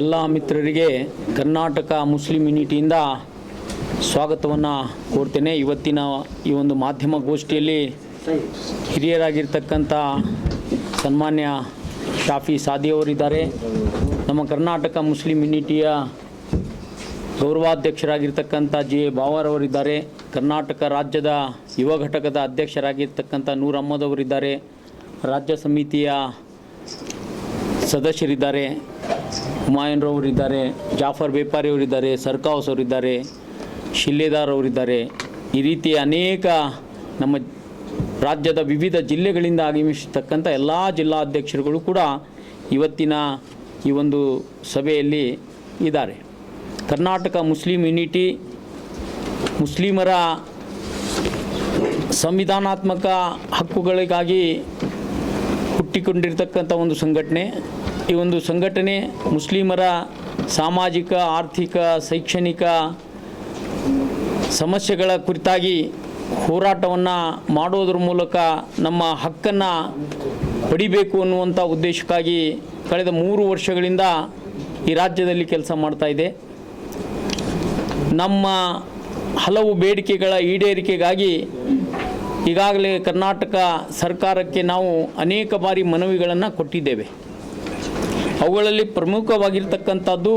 ಎಲ್ಲ ಮಿತ್ರರಿಗೆ ಕರ್ನಾಟಕ ಮುಸ್ಲಿಂ ಯೂನಿಟಿಯಿಂದ ಸ್ವಾಗತವನ್ನು ಕೋರ್ತೇನೆ. ಇವತ್ತಿನ ಈ ಒಂದು ಮಾಧ್ಯಮ ಗೋಷ್ಠಿಯಲ್ಲಿ ಹಿರಿಯರಾಗಿರ್ತಕ್ಕಂಥ ಸನ್ಮಾನ್ಯ ಶಾಫಿ ಸಾದಿಯವರಿದ್ದಾರೆ ನಮ್ಮ ಕರ್ನಾಟಕ ಮುಸ್ಲಿಂ ಯೂನಿಟಿಯ ಗೌರವಾಧ್ಯಕ್ಷರಾಗಿರ್ತಕ್ಕಂಥ ಜಿ ಎ ಬಾವರವರಿದ್ದಾರೆ ಕರ್ನಾಟಕ ರಾಜ್ಯದ ಯುವ ಘಟಕದ ಅಧ್ಯಕ್ಷರಾಗಿರ್ತಕ್ಕಂಥ ನೂರ್ ಅಹ್ಮದ್ ಅವರಿದ್ದಾರೆ. ರಾಜ್ಯ ಸಮಿತಿಯ ಸದಸ್ಯರಿದ್ದಾರೆ. ಹುಮಾಯೂನ್ರವರಿದ್ದಾರೆ ಜಾಫರ್ ಬೇಪಾರಿ ಅವರಿದ್ದಾರೆ ಸರ್ಕಾವಸ್ ಅವರಿದ್ದಾರೆ, ಶಿಲ್ಲೆದಾರ್ ಅವರಿದ್ದಾರೆ. ಈ ರೀತಿ ಅನೇಕ ನಮ್ಮ ರಾಜ್ಯದ ವಿವಿಧ ಜಿಲ್ಲೆಗಳಿಂದ ಆಗಮಿಸತಕ್ಕಂಥ ಎಲ್ಲ ಜಿಲ್ಲಾಧ್ಯಕ್ಷರುಗಳು ಕೂಡ ಇವತ್ತಿನ ಈ ಒಂದು ಸಭೆಯಲ್ಲಿ ಇದ್ದಾರೆ. ಕರ್ನಾಟಕ ಮುಸ್ಲಿಂ ಯುನಿಟಿ ಮುಸ್ಲಿಮರ ಸಂವಿಧಾನಾತ್ಮಕ ಹಕ್ಕುಗಳಿಗಾಗಿ ಹುಟ್ಟಿಕೊಂಡಿರ್ತಕ್ಕಂಥ ಒಂದು ಸಂಘಟನೆ. ಈ ಒಂದು ಸಂಘಟನೆ ಮುಸ್ಲಿಮರ ಸಾಮಾಜಿಕ, ಆರ್ಥಿಕ, ಶೈಕ್ಷಣಿಕ ಸಮಸ್ಯೆಗಳ ಕುರಿತಾಗಿ ಹೋರಾಟವನ್ನು ಮಾಡೋದ್ರ ಮೂಲಕ ನಮ್ಮ ಹಕ್ಕನ್ನು ಪಡಿಬೇಕು ಅನ್ನುವಂಥ ಉದ್ದೇಶಕ್ಕಾಗಿ ಕಳೆದ ಮೂರು ವರ್ಷಗಳಿಂದ ಈ ರಾಜ್ಯದಲ್ಲಿ ಕೆಲಸ ಮಾಡ್ತಾ ಇದೆ. ನಮ್ಮ ಹಲವು ಬೇಡಿಕೆಗಳ ಈಡೇರಿಕೆಗಾಗಿ ಈಗಾಗಲೇ ಕರ್ನಾಟಕ ಸರ್ಕಾರಕ್ಕೆ ನಾವು ಅನೇಕ ಬಾರಿ ಮನವಿಗಳನ್ನು ಕೊಟ್ಟಿದ್ದೇವೆ. ಅವುಗಳಲ್ಲಿ ಪ್ರಮುಖವಾಗಿರ್ತಕ್ಕಂಥದ್ದು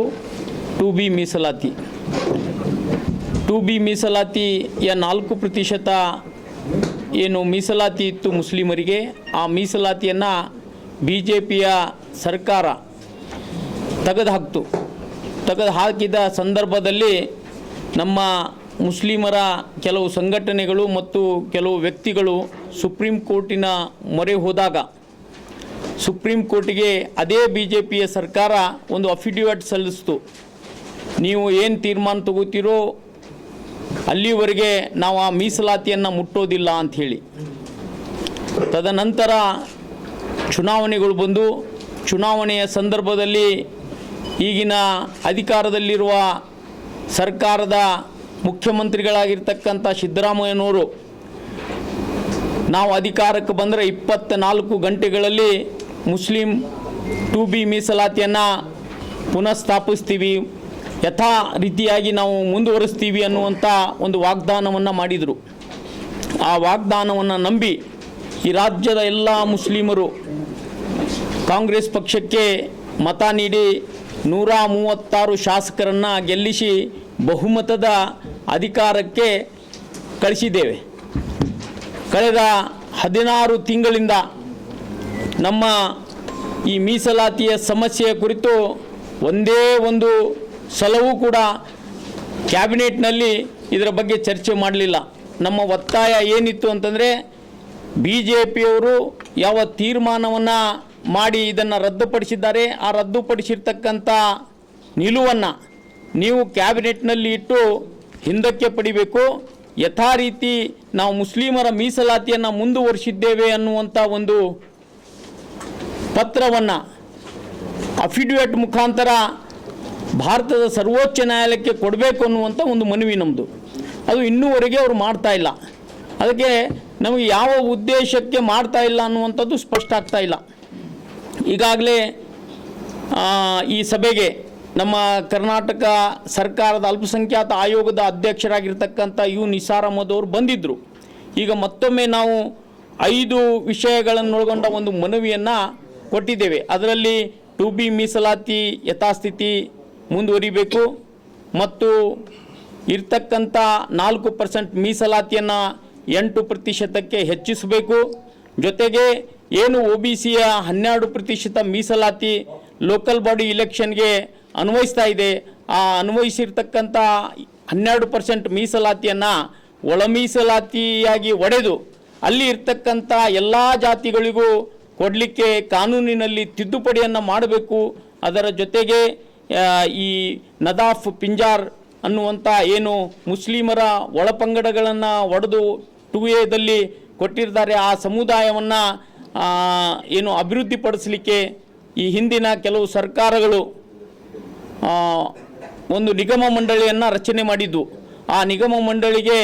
ಟು ಬಿ ಮೀಸಲಾತಿ. ಟು ಬಿ ಮೀಸಲಾತಿಯ ನಾಲ್ಕು ಪ್ರತಿಶತ ಏನು ಮೀಸಲಾತಿ ಇತ್ತು ಮುಸ್ಲಿಮರಿಗೆ, ಆ ಮೀಸಲಾತಿಯನ್ನು ಬಿ ಜೆ ಪಿಯ ಸರ್ಕಾರ ತೆಗೆದುಹಾಕ್ತು. ತೆಗೆದು ಹಾಕಿದ ಸಂದರ್ಭದಲ್ಲಿ ನಮ್ಮ ಮುಸ್ಲಿಮರ ಕೆಲವು ಸಂಘಟನೆಗಳು ಮತ್ತು ಕೆಲವು ವ್ಯಕ್ತಿಗಳು ಸುಪ್ರೀಂ ಕೋರ್ಟಿನ ಮೊರೆ ಹೋದಾಗ ಸುಪ್ರೀಂ ಕೋರ್ಟಿಗೆ ಅದೇ ಬಿ ಜೆ ಪಿಯ ಸರ್ಕಾರ ಒಂದು ಅಫಿಡವಿಟ್ ಸಲ್ಲಿಸ್ತು. ನೀವು ಏನು ತೀರ್ಮಾನ ತಗೋತೀರೋ ಅಲ್ಲಿವರೆಗೆ ನಾವು ಆ ಮೀಸಲಾತಿಯನ್ನು ಮುಟ್ಟೋದಿಲ್ಲ ಅಂಥೇಳಿ ತದನಂತರ ಚುನಾವಣೆಗಳು ಬಂದು ಚುನಾವಣೆಯ ಸಂದರ್ಭದಲ್ಲಿ ಈಗಿನ ಅಧಿಕಾರದಲ್ಲಿರುವ ಸರ್ಕಾರದ ಮುಖ್ಯಮಂತ್ರಿಗಳಾಗಿರ್ತಕ್ಕಂಥ ಸಿದ್ದರಾಮಯ್ಯನವರು ನಾವು ಅಧಿಕಾರಕ್ಕೆ ಬಂದರೆ ಇಪ್ಪತ್ತ ನಾಲ್ಕು ಗಂಟೆಗಳಲ್ಲಿ ಮುಸ್ಲಿಂ ಟು ಬಿ ಮೀಸಲಾತಿಯನ್ನು ಪುನಃಸ್ಥಾಪಿಸ್ತೀವಿ. ಯಥಾ ರೀತಿಯಾಗಿ ನಾವು ಮುಂದುವರಿಸ್ತೀವಿ ಅನ್ನುವಂಥ ಒಂದು ವಾಗ್ದಾನವನ್ನು ಮಾಡಿದರು. ಆ ವಾಗ್ದಾನವನ್ನು ನಂಬಿ ಈ ರಾಜ್ಯದ ಎಲ್ಲ ಮುಸ್ಲಿಮರು ಕಾಂಗ್ರೆಸ್ ಪಕ್ಷಕ್ಕೆ ಮತ ನೀಡಿ ನೂರ ಮೂವತ್ತಾರು ಶಾಸಕರನ್ನು ಗೆಲ್ಲಿಸಿ ಬಹುಮತದ ಅಧಿಕಾರಕ್ಕೆ ಕಳಿಸಿದ್ದೇವೆ. ಕಳೆದ ಹದಿನಾರು ತಿಂಗಳಿಂದ ನಮ್ಮ ಈ ಮೀಸಲಾತಿಯ ಸಮಸ್ಯೆಯ ಕುರಿತು ಒಂದೇ ಒಂದು ಸಲವೂ ಕೂಡ ಕ್ಯಾಬಿನೆಟ್ನಲ್ಲಿ ಇದರ ಬಗ್ಗೆ ಚರ್ಚೆ ಮಾಡಲಿಲ್ಲ. ನಮ್ಮ ಒತ್ತಾಯ ಏನಿತ್ತು ಅಂತಂದರೆ ಬಿ ಜೆ ಪಿಯವರು ಯಾವ ತೀರ್ಮಾನವನ್ನು ಮಾಡಿ ಇದನ್ನು ರದ್ದುಪಡಿಸಿದ್ದಾರೆ, ಆ ರದ್ದುಪಡಿಸಿರ್ತಕ್ಕಂಥ ನಿಲುವನ್ನು ನೀವು ಕ್ಯಾಬಿನೆಟ್ನಲ್ಲಿ ಇಟ್ಟು ಹಿಂದಕ್ಕೆ ಪಡಿಬೇಕು. ಯಥಾ ರೀತಿ ನಾವು ಮುಸ್ಲಿಮರ ಮೀಸಲಾತಿಯನ್ನು ಮುಂದುವರಿಸಿದ್ದೇವೆ ಅನ್ನುವಂಥ ಒಂದು ಪತ್ರವನ್ನು ಅಫಿಡವಿಟ್ ಮುಖಾಂತರ ಭಾರತದ ಸರ್ವೋಚ್ಚ ನ್ಯಾಯಾಲಯಕ್ಕೆ ಕೊಡಬೇಕು ಅನ್ನುವಂಥ ಒಂದು ಮನವಿ ನಮ್ಮದು ಅದು ಇನ್ನೂವರೆಗೆ ಅವರು ಮಾಡ್ತಾ ಇಲ್ಲ. ಅದಕ್ಕೆ ನಮಗೆ ಯಾವ ಉದ್ದೇಶಕ್ಕೆ ಮಾಡ್ತಾ ಇಲ್ಲ ಅನ್ನುವಂಥದ್ದು ಸ್ಪಷ್ಟ ಆಗ್ತಾ ಇಲ್ಲ. ಈಗಾಗಲೇ ಈ ಸಭೆಗೆ ನಮ್ಮ ಕರ್ನಾಟಕ ಸರ್ಕಾರದ ಅಲ್ಪಸಂಖ್ಯಾತ ಆಯೋಗದ ಅಧ್ಯಕ್ಷರಾಗಿರ್ತಕ್ಕಂಥ ಯು ನಿಸಾರ್ ಅಹಮದ್ ಅವರು ಬಂದಿದ್ದರು ಈಗ ಮತ್ತೊಮ್ಮೆ ನಾವು ಐದು ವಿಷಯಗಳನ್ನೊಳಗೊಂಡ ಒಂದು ಮನವಿಯನ್ನು ಕೊಟ್ಟಿದ್ದೇವೆ. ಅದರಲ್ಲಿ ಟು ಬಿ ಮೀಸಲಾತಿ ಯಥಾಸ್ಥಿತಿ ಮುಂದುವರಿಬೇಕು ಮತ್ತು ಇರ್ತಕ್ಕಂಥ ನಾಲ್ಕು ಪರ್ಸೆಂಟ್ ಮೀಸಲಾತಿಯನ್ನು ಎಂಟು ಪ್ರತಿಶತಕ್ಕೆ ಹೆಚ್ಚಿಸಬೇಕು. ಜೊತೆಗೆ ಏನು ಒ ಬಿ ಸಿಯ ಹನ್ನೆರಡು ಪ್ರತಿಶತ ಮೀಸಲಾತಿ ಲೋಕಲ್ ಬಾಡಿ ಇಲೆಕ್ಷನ್ಗೆ ಅನ್ವಯಿಸ್ತಾ ಇದೆ, ಆ ಅನ್ವಯಿಸಿರ್ತಕ್ಕಂಥ ಹನ್ನೆರಡು ಪರ್ಸೆಂಟ್ ಮೀಸಲಾತಿಯನ್ನು ಒಳ ಮೀಸಲಾತಿಯಾಗಿ ಒಡೆದು ಅಲ್ಲಿ ಇರ್ತಕ್ಕಂಥ ಎಲ್ಲ ಜಾತಿಗಳಿಗೂ ಕೊಡಲಿಕ್ಕೆ ಕಾನೂನಿನಲ್ಲಿ ತಿದ್ದುಪಡಿಯನ್ನು ಮಾಡಬೇಕು. ಅದರ ಜೊತೆಗೆ ಈ ನದಾಫ್ ಪಿಂಜಾರ್ ಅನ್ನುವಂಥ ಏನು ಮುಸ್ಲಿಮರ ಒಳಪಂಗಡಗಳನ್ನು ಒಡೆದು ಟು ಎದಲ್ಲಿ ಕೊಟ್ಟಿರ್ತಾರೆ. ಆ ಸಮುದಾಯವನ್ನು ಏನು ಅಭಿವೃದ್ಧಿಪಡಿಸಲಿಕ್ಕೆ ಈ ಹಿಂದಿನ ಕೆಲವು ಸರ್ಕಾರಗಳು ಒಂದು ನಿಗಮ ಮಂಡಳಿಯನ್ನು ರಚನೆ ಮಾಡಿದ್ದು. ಆ ನಿಗಮ ಮಂಡಳಿಗೆ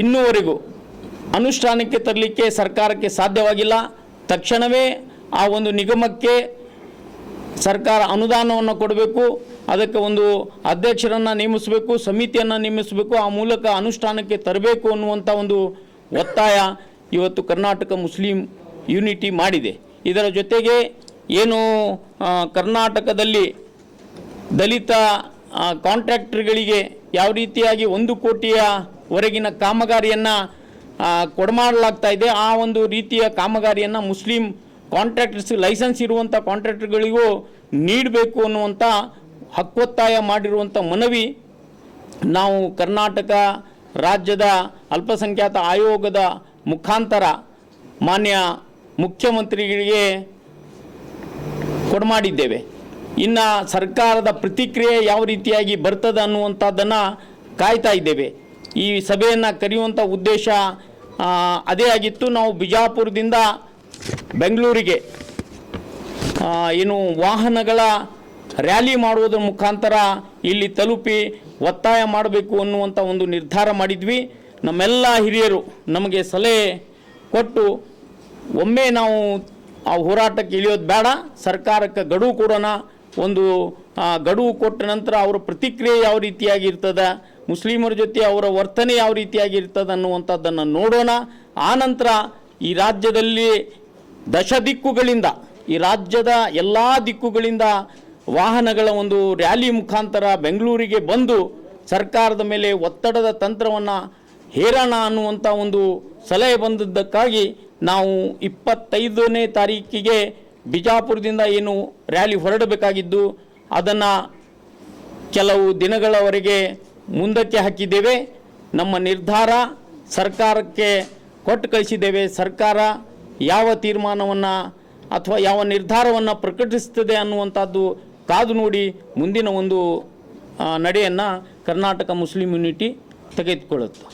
ಇನ್ನೂವರೆಗೂ ಅನುಷ್ಠಾನಕ್ಕೆ ತರಲಿಕ್ಕೆ ಸರ್ಕಾರಕ್ಕೆ ಸಾಧ್ಯವಾಗಿಲ್ಲ. ತಕ್ಷಣವೇ ಆ ಒಂದು ನಿಗಮಕ್ಕೆ ಸರ್ಕಾರ ಅನುದಾನವನ್ನು ಕೊಡಬೇಕು, ಅದಕ್ಕೆ ಒಂದು ಅಧ್ಯಕ್ಷರನ್ನು ನೇಮಿಸಬೇಕು, ಸಮಿತಿಯನ್ನು ನೇಮಿಸಬೇಕು, ಆ ಮೂಲಕ ಅನುಷ್ಠಾನಕ್ಕೆ ತರಬೇಕು ಅನ್ನುವಂಥ ಒಂದು ಒತ್ತಾಯ ಇವತ್ತು ಕರ್ನಾಟಕ ಮುಸ್ಲಿಂ ಯೂನಿಟಿ ಮಾಡಿದೆ. ಇದರ ಜೊತೆಗೆ ಏನು ಕರ್ನಾಟಕದಲ್ಲಿ ದಲಿತ ಕಾಂಟ್ರಾಕ್ಟರ್ಗಳಿಗೆ ಯಾವ ರೀತಿಯಾಗಿ ಒಂದು ಕೋಟಿಯವರೆಗಿನ ಕಾಮಗಾರಿಯನ್ನು ಕೊಡಮಾಡಲಾಗ್ತಾ ಇದೆ. ಆ ಒಂದು ರೀತಿಯ ಕಾಮಗಾರಿಯನ್ನು ಮುಸ್ಲಿಂ ಕಾಂಟ್ರಾಕ್ಟರ್ಸ್ ಲೈಸೆನ್ಸ್ ಇರುವಂಥ ಕಾಂಟ್ರಾಕ್ಟರ್ಗಳಿಗೂ ನೀಡಬೇಕು ಅನ್ನುವಂಥ ಹಕ್ಕೊತ್ತಾಯ ಮಾಡಿರುವಂಥ ಮನವಿ ನಾವು ಕರ್ನಾಟಕ ರಾಜ್ಯದ ಅಲ್ಪಸಂಖ್ಯಾತ ಆಯೋಗದ ಮುಖಾಂತರ ಮಾನ್ಯ ಮುಖ್ಯಮಂತ್ರಿಗಳಿಗೆ ಕೊಡಮಾಡಿದ್ದೇವೆ. ಇನ್ನು ಸರ್ಕಾರದ ಪ್ರತಿಕ್ರಿಯೆ ಯಾವ ರೀತಿಯಾಗಿ ಬರ್ತದೆ ಅನ್ನುವಂಥದ್ದನ್ನು ಕಾಯ್ತಾ ಇದ್ದೇವೆ. ಈ ಸಭೆಯನ್ನು ಕರೆಯುವಂಥ ಉದ್ದೇಶ ಅದೇ ಆಗಿತ್ತು. ನಾವು ಬಿಜಾಪುರದಿಂದ ಬೆಂಗಳೂರಿಗೆ ಏನು ವಾಹನಗಳ ರ್ಯಾಲಿ ಮಾಡುವುದರ ಮುಖಾಂತರ ಇಲ್ಲಿ ತಲುಪಿ ಒತ್ತಾಯ ಮಾಡಬೇಕು ಅನ್ನುವಂಥ ಒಂದು ನಿರ್ಧಾರ ಮಾಡಿದ್ವಿ. ನಮ್ಮೆಲ್ಲ ಹಿರಿಯರು ನಮಗೆ ಸಲಹೆ ಕೊಟ್ಟು ಒಮ್ಮೆ ನಾವು ಆ ಹೋರಾಟಕ್ಕೆ ಇಳಿಯೋದು ಬೇಡ. ಸರ್ಕಾರಕ್ಕೆ ಗಡುವು ಕೊಡೋಣ. ಒಂದು ಆ, ಗಡುವು ಕೊಟ್ಟ ನಂತರ ಅವರ ಪ್ರತಿಕ್ರಿಯೆ ಯಾವ ರೀತಿಯಾಗಿರ್ತದೆ ಮುಸ್ಲಿಮರ ಜೊತೆ ಅವರ ವರ್ತನೆ ಯಾವ ರೀತಿಯಾಗಿರ್ತದೆ ಅನ್ನುವಂಥದ್ದನ್ನು ನೋಡೋಣ. ಆನಂತರ ಈ ರಾಜ್ಯದಲ್ಲಿ ದಶ ದಿಕ್ಕುಗಳಿಂದ ಈ ರಾಜ್ಯದ ಎಲ್ಲ ದಿಕ್ಕುಗಳಿಂದ ವಾಹನಗಳ ಒಂದು ರ್ಯಾಲಿ ಮುಖಾಂತರ ಬೆಂಗಳೂರಿಗೆ ಬಂದು ಸರ್ಕಾರದ ಮೇಲೆ ಒತ್ತಡದ ತಂತ್ರವನ್ನು ಹೇರೋಣ ಅನ್ನುವಂಥ ಒಂದು ಸಲಹೆ ಬಂದದ್ದಕ್ಕಾಗಿ ನಾವು ಇಪ್ಪತ್ತೈದನೇ ತಾರೀಕಿಗೆ ಬಿಜಾಪುರದಿಂದ ಏನು ರ್ಯಾಲಿ ಹೊರಡಬೇಕಾಗಿದ್ದು, ಅದನ್ನು ಕೆಲವು ದಿನಗಳವರೆಗೆ ಮುಂದಕ್ಕೆ ಹಾಕಿದ್ದೇವೆ. ನಮ್ಮ ನಿರ್ಧಾರ ಸರ್ಕಾರಕ್ಕೆ ಕೊಟ್ಟು ಕಳಿಸಿದ್ದೇವೆ. ಸರ್ಕಾರ ಯಾವ ತೀರ್ಮಾನವನ್ನು ಅಥವಾ ಯಾವ ನಿರ್ಧಾರವನ್ನು ಪ್ರಕಟಿಸ್ತದೆ ಅನ್ನುವಂಥದ್ದು ಕಾದು ನೋಡಿ ಮುಂದಿನ ಒಂದು ನಡೆಯನ್ನು ಕರ್ನಾಟಕ ಮುಸ್ಲಿಂ ಯೂನಿಟಿ ತೆಗೆದುಕೊಳ್ಳುತ್ತೆ.